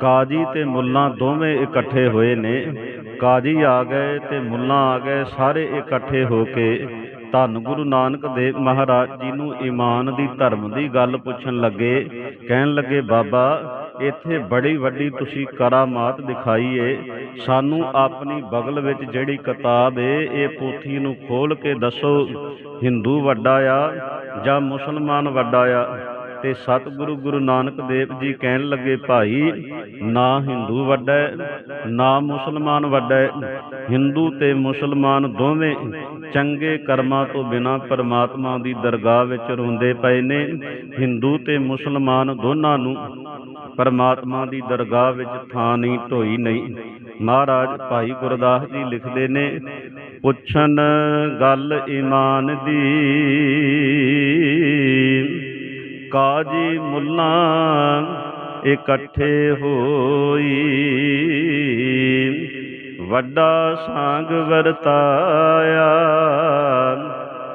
ਕਾਜੀ ਤੇ ਮੁੱਲਾ ਦੋਵੇਂ ਇਕੱਠੇ ਹੋਏ ਨੇ। ਕਾਜੀ ਆ ਗਏ ਤੇ ਮੁੱਲਾ ਆ ਗਏ, ਸਾਰੇ ਇਕੱਠੇ ਹੋ ਕੇ ਧੰਨ ਗੁਰੂ ਨਾਨਕ ਦੇਵ ਮਹਾਰਾਜ ਜੀ ਨੂੰ ਈਮਾਨ ਦੀ, ਧਰਮ ਦੀ ਗੱਲ ਪੁੱਛਣ ਲੱਗੇ। ਕਹਿਣ ਲੱਗੇ, ਬਾਬਾ, ਇੱਥੇ ਬੜੀ ਵੱਡੀ ਤੁਸੀਂ ਕਰਾਮਾਤ ਦਿਖਾਈ ਏ ਸਾਨੂੰ ਆਪਣੀ ਬਗਲ ਵਿੱਚ ਜਿਹੜੀ ਕਿਤਾਬ ਏ, ਇਹ ਪੋਥੀ ਨੂੰ ਖੋਲ ਕੇ ਦੱਸੋ। ਹਿੰਦੂ ਵੱਡਾ ਆ ਜਾਂ ਮੁਸਲਮਾਨ ਵੱਡਾ ਆ? ਤੇ ਸਤਿਗੁਰੂ ਗੁਰੂ ਨਾਨਕ ਦੇਵ ਜੀ ਕਹਿਣ ਲੱਗੇ, ਭਾਈ, ਨਾ ਹਿੰਦੂ ਵੱਡਾ, ਨਾ ਮੁਸਲਮਾਨ ਵੱਡਾ। ਹਿੰਦੂ ਤੇ ਮੁਸਲਮਾਨ ਦੋਵੇਂ ਚੰਗੇ ਕਰਮਾਂ ਤੋਂ ਬਿਨਾ ਪਰਮਾਤਮਾ ਦੀ ਦਰਗਾਹ ਵਿੱਚ ਰੋਂਦੇ ਪਏ ਨੇ। ਹਿੰਦੂ ਤੇ ਮੁਸਲਮਾਨ ਦੋਨਾਂ ਨੂੰ ਪਰਮਾਤਮਾ ਦੀ ਦਰਗਾਹ ਵਿੱਚ ਥਾਂ ਨਹੀਂ, ਢੋਈ ਨਹੀਂ। ਮਹਾਰਾਜ ਭਾਈ ਗੁਰਦਾਸ ਜੀ ਲਿਖਦੇ ਨੇ, ਪੁੱਛਣ ਗੱਲ ਈਮਾਨ ਦੀ ਕਾਜੀ ਮੁੱਲਾ ਇਕੱਠੇ ਹੋਈ। ਵੱਡਾ ਸਾਂਗ ਵਰਤਾਇਆ।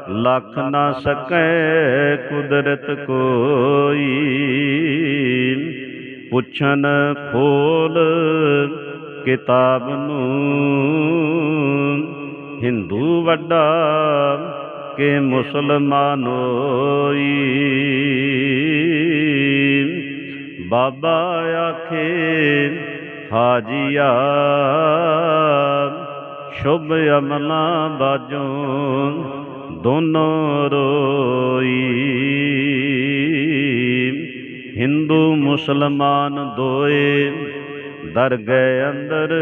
ਲੱਖ ਨਾ ਸਕੈ ਕੁਦਰਤ ਕੋਈ। ਪੁੱਛਣ ਖੋਲ ਕਿਤਾਬ ਨੂੰ। ਹਿੰਦੂ ਵੱਡਾ ਕਿ ਮੁਸਲਮਾਨ ਹੋਈ। ਬਾਬਾ ਆਖੇ ਹਾਜੀਆ। ਸ਼ੁਭ ਅਮਲਾ ਬਾਜੋਂ ਦੋਨੋਂ ਰੋਈ। ਹਿੰਦੂ ਮੁਸਲਮਾਨ ਦੋਏ ਦਰ ਅੰਦਰ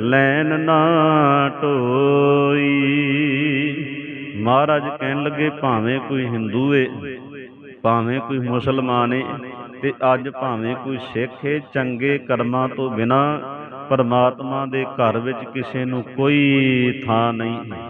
ਲੈਨ ਨਾ ਢੋਈ ਮਹਾਰਾਜ ਕਹਿਣ ਲੱਗੇ, ਭਾਵੇਂ ਕੋਈ ਹਿੰਦੂ ਏ ਭਾਵੇਂ ਕੋਈ ਮੁਸਲਮਾਨ ਏ ਤੇ ਅੱਜ ਭਾਵੇਂ ਕੋਈ ਸਿੱਖ ਹੈ, ਚੰਗੇ ਕਰਮਾਂ ਤੋਂ ਬਿਨਾ ਪਰਮਾਤਮਾ ਦੇ ਘਰ ਵਿੱਚ ਕਿਸੇ ਨੂੰ ਕੋਈ ਥਾਂ ਨਹੀਂ ਹੈ।